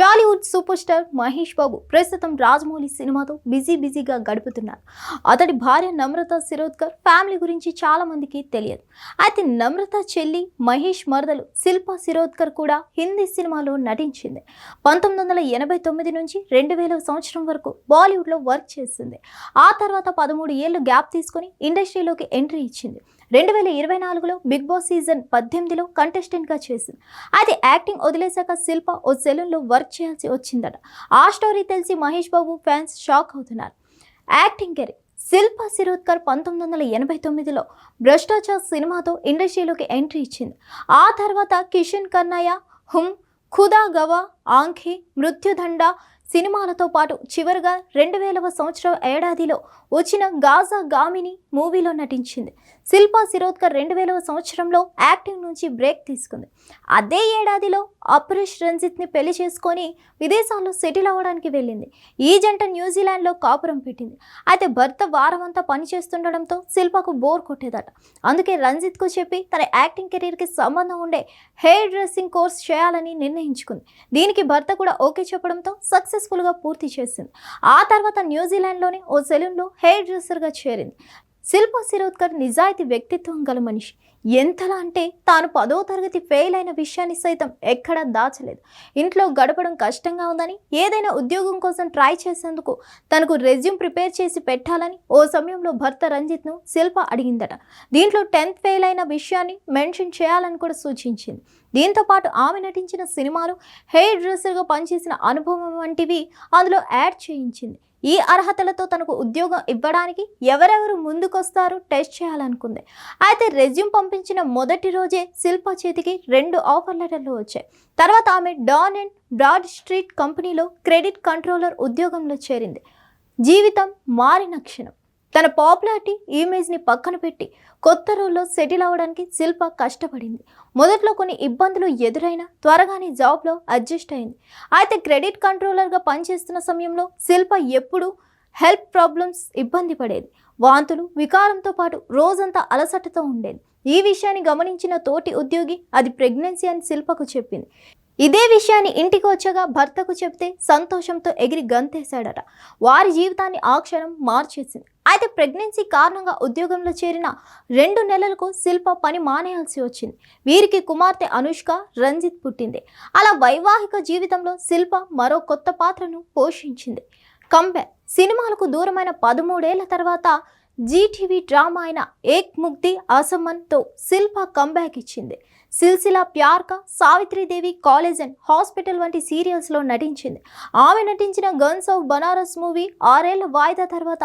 Tollywood super star Mahesh Babu ప్రస్తుతం రాజమౌళి సినిమాతో busy బిజీగా గడుపుతున్నారు. అతడి భార్య నమ్రత శిరోద్కర్ ఫ్యామిలీ గురించి చాలా మందికి తెలియదు. అయితే నమ్రత చెల్లి మహేష్ మరదలు శిల్పా శిరోద్కర్ కూడా హిందీ సినిమాలో నటించింది. పంతొమ్మిది వందల ఎనభై తొమ్మిది నుంచి రెండు వేల సంవత్సరం వరకు బాలీవుడ్లో వర్క్ చేసింది. ఆ తర్వాత పదమూడు ఏళ్ళు గ్యాప్ తీసుకొని ఇండస్ట్రీలోకి ఎంట్రీ ఇచ్చింది. రెండు వేల ఇరవై నాలుగులో బిగ్ బాస్ సీజన్ పద్దెనిమిదిలో కంటెస్టెంట్గా చేసింది. అది యాక్టింగ్ వదిలేశాక శిల్ప ఓ సెలూన్లో వర్క్ చేయాల్సి వచ్చిందట. ఆ స్టోరీ తెలిసి మహేష్ బాబు ఫ్యాన్స్ షాక్ అవుతున్నారు. Acting career. శిల్ప శిరోద్కర్ పంతొమ్మిది వందల ఎనభై తొమ్మిదిలో భ్రష్టాచార్ సినిమాతో ఇండస్ట్రీలోకి ఎంట్రీ ఇచ్చింది. ఆ తర్వాత కిషన్ కన్నయ్య హుమ్ ఖుదా గవా ఆంఖి మృత్యుదండ సినిమాలతో పాటు చివరిగా రెండు వేలవ సంవత్సరం ఏడాదిలో వచ్చిన గాజా గామిని మూవీలో నటించింది. శిల్పా శిరోద్కర్ రెండు వేలవ సంవత్సరంలో యాక్టింగ్ నుంచి బ్రేక్ తీసుకుంది. అదే ఏడాదిలో అపరేష్ రంజిత్ని పెళ్ళి చేసుకొని విదేశాల్లో సెటిల్ అవ్వడానికి వెళ్ళింది. ఈ జంట న్యూజిలాండ్లో కాపురం పెట్టింది. అయితే భర్త వారమంతా పనిచేస్తుండడంతో శిల్పకు బోర్ కొట్టేదట. అందుకే రంజిత్కు చెప్పి తన యాక్టింగ్ కెరీర్కి సంబంధం ఉండే హెయిర్ డ్రెస్సింగ్ కోర్స్ చేయాలని నిర్ణయించుకుంది. దీనికి భర్త కూడా ఓకే చెప్పడంతో సక్సెస్ఫుల్గా పూర్తి చేసింది. ఆ తర్వాత న్యూజిలాండ్లోని ఓ సెలూన్లో హెయిర్ డ్రెస్సర్గా చేరింది. శిల్ప శిరోద్కర్ నిజాయితీ వ్యక్తిత్వం గల మనిషి. ఎంతలా అంటే తాను పదో తరగతి ఫెయిల్ అయిన విషయాన్ని సైతం ఎక్కడా దాచలేదు. ఇంట్లో గడపడం కష్టంగా ఉందని ఏదైనా ఉద్యోగం కోసం ట్రై చేసేందుకు తనకు రెజ్యూమ్ ప్రిపేర్ చేసి పెట్టాలని ఓ సమయంలో భర్త రంజిత్ను శిల్ప అడిగిందట. దీంట్లో టెన్త్ ఫెయిల్ అయిన విషయాన్ని మెన్షన్ చేయాలని కూడా సూచించింది. దీంతో పాటు ఆమె నటించిన సినిమాలు హెయిర్ డ్రెస్సర్గా పనిచేసిన అనుభవం వంటివి అందులో యాడ్ చేయించింది. ఈ అర్హతలతో తనకు ఉద్యోగం ఇవ్వడానికి ఎవరెవరు ముందుకొస్తారు? టెస్ట్ చేయాలనుకుంది. అయితే రెజ్యూమ్ పంపించిన మొదటి రోజే శిల్ప చేతికి రెండు ఆఫర్ లెటర్లు వచ్చాయి. తర్వాత ఆమె డాన్ అండ్ బ్రాడ్ స్ట్రీట్ కంపెనీలో క్రెడిట్ కంట్రోలర్ ఉద్యోగంలో చేరింది. జీవితం మారిన క్షణం. తన పాపులారిటీ ఇమేజ్ని పక్కన పెట్టి కొత్త రోల్లో సెటిల్ అవ్వడానికి శిల్ప కష్టపడింది. మొదట్లో కొన్ని ఇబ్బందులు ఎదురైనా త్వరగానే జాబ్లో అడ్జస్ట్ అయింది. అయితే క్రెడిట్ కంట్రోలర్గా పనిచేస్తున్న సమయంలో శిల్ప ఎప్పుడూ హెల్త్ ప్రాబ్లమ్స్ ఇబ్బంది పడేది. వాంతులు వికారంతో పాటు రోజంతా అలసటతో ఉండేది. ఈ విషయాన్ని గమనించిన తోటి ఉద్యోగి అది ప్రెగ్నెన్సీ అని శిల్పకు చెప్పింది. ఇదే విషయాన్ని ఇంటికి వచ్చాక భర్తకు చెప్తే సంతోషంతో ఎగిరి గంతేశాడట. వారి జీవితాన్ని ఆ క్షణం మార్చేసింది. అయితే ప్రెగ్నెన్సీ కారణంగా ఉద్యోగంలో చేరిన రెండు నెలలకు శిల్ప పని మానేయాల్సి వచ్చింది. వీరికి కుమార్తె అనుష్క రంజిత్ పుట్టింది. అలా వైవాహిక జీవితంలో శిల్ప మరో కొత్త పాత్రను పోషించింది. కంబ్యాక్ సినిమాలకు దూరమైన పదమూడేళ్ళ తర్వాత జీటీవీ డ్రామా అయిన ఏక్ ముక్తి అసమన్తో శిల్ప కంబ్యాక్ ఇచ్చింది. Silsila Pyaar Ka Savitri Devi college and hospital వంటి సీరియల్స్లో నటించింది. ఆమె నటించిన గన్స్ ఆఫ్ బనారస్ మూవీ ఆరేళ్ళ వాయిదా తర్వాత